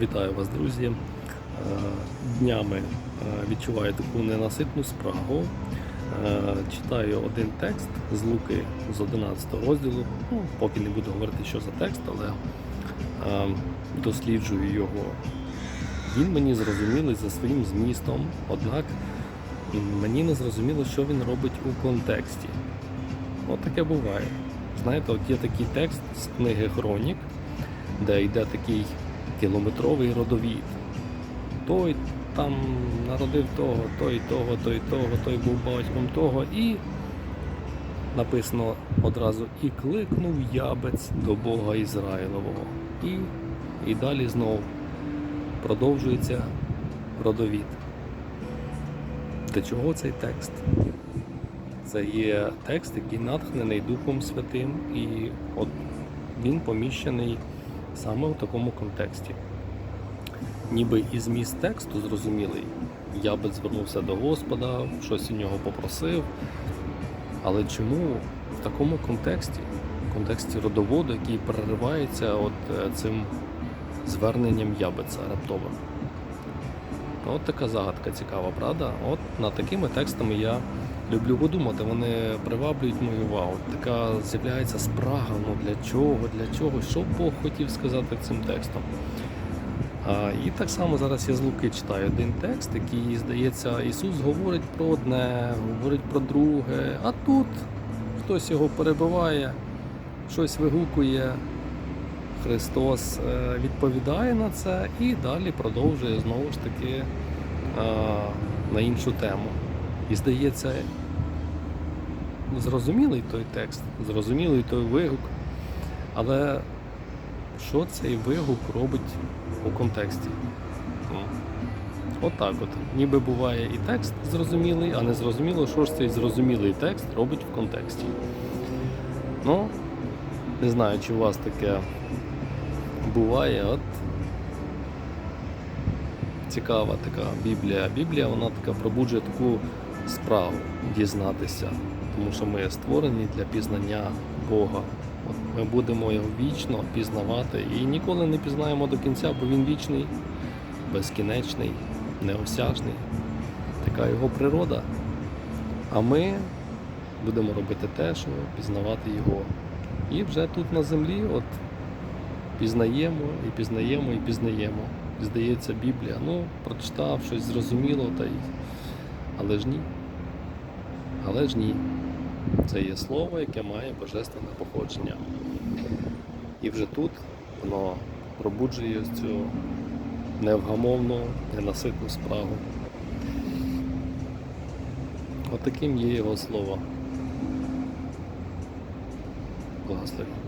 Вітаю вас, друзі. Е, Днями е, відчуваю таку ненаситну спрагу. Е, Читаю один текст з Луки з 11 розділу. Ну, поки не буду говорити, що за текст, але досліджую його. Він мені зрозумілий за своїм змістом, однак мені не зрозуміло, що він робить у контексті. От таке буває. Знаєте, от є такий текст з книги Хронік, де йде такий кілометровий родовід. Той там народив того, той того, той того, той був батьком того, і написано одразу і кликнув ябець до Бога Ізраїлового. І, і далі знову продовжується родовід. Для чого цей текст? Це є текст, який натхнений Духом Святим, і от він поміщений саме в такому контексті. Ніби і зміст тексту зрозумілий. Ябець звернувся до Господа, щось у нього попросив. Але чому в такому контексті, в контексті родоводу, який переривається от е, цим зверненням ябеця раптовим? От така загадка цікава, правда? От над такими текстами я люблю подумати, вони приваблюють мою увагу. Така з'являється спрага, ну для чого, для чого, що Бог хотів сказати цим текстом. А, і так само зараз я з Луки читаю один текст, який, здається, Ісус говорить про одне, говорить про друге, а тут хтось його перебиває, щось вигукує. Христос е, відповідає на це і далі продовжує знову ж таки е, на іншу тему. І здається, зрозумілий той текст, зрозумілий той вигук, але що цей вигук робить у контексті? Ну, Отак от, Ніби буває і текст зрозумілий, а не зрозуміло, що ж цей зрозумілий текст робить в контексті. Ну, не знаю, чи у вас таке буває, от цікава така Біблія. Біблія вона така пробуджує таку справу дізнатися, тому що ми створені для пізнання Бога. От ми будемо його вічно пізнавати і ніколи не пізнаємо до кінця, бо він вічний, безкінечний, неосяжний. Така його природа. А ми будемо робити те, що пізнавати його. І вже тут на землі от пізнаємо і пізнаємо і пізнаємо. Здається, Біблія, ну, прочитав щось зрозуміло, та й. Але ж ні. Але ж ні. Це є слово, яке має божественне походження. І вже тут воно пробуджує цю невгамовну, ненаситну справу. Отаким є його слово. Благословення.